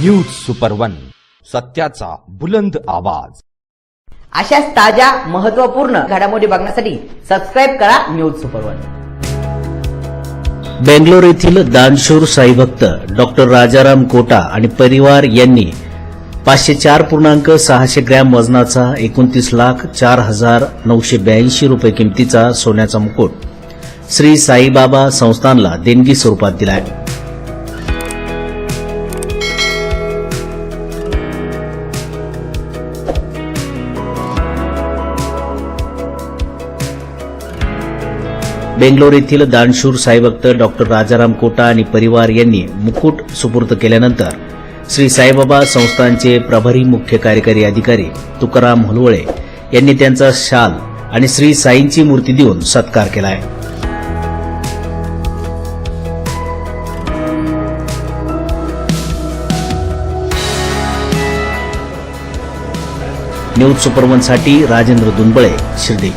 News super one सत्याचा बुलंद आवाज. अशाच ताज्या महत्त्वपूर्ण घडामोडी बघण्यासाठी सबस्क्राईब करा न्यूज सुपर वन बेंगलोर येथील दानशूर साईभक्त डॉक्टर राजाराम कोटा आणि परिवार यांनी पाचशे चार पूर्णांक सहाशे ग्रॅम वजनाचा एकोणतीस लाख चार हजार नऊशे ब्याऐंशी रुपये किमतीचा सोन्याचा मुकुट श्री साईबाबा संस्थानला देणगी स्वरूपात दिलाय बेंगलोर येथील दानशूर साईभक्त डॉक्टर राजाराम कोटा आणि परिवार यांनी मुकुट सुपूर्द केल्यानंतर श्री साईबाबा संस्थानचे प्रभारी मुख्य कार्यकारी अधिकारी तुकाराम हलवळे यांनी त्यांचा शाल आणि श्री साईंची मूर्ती देऊन सत्कार केला आहे. न्यूज सुपरवनसाठी राजेंद्र दुनबळे शिर्डी.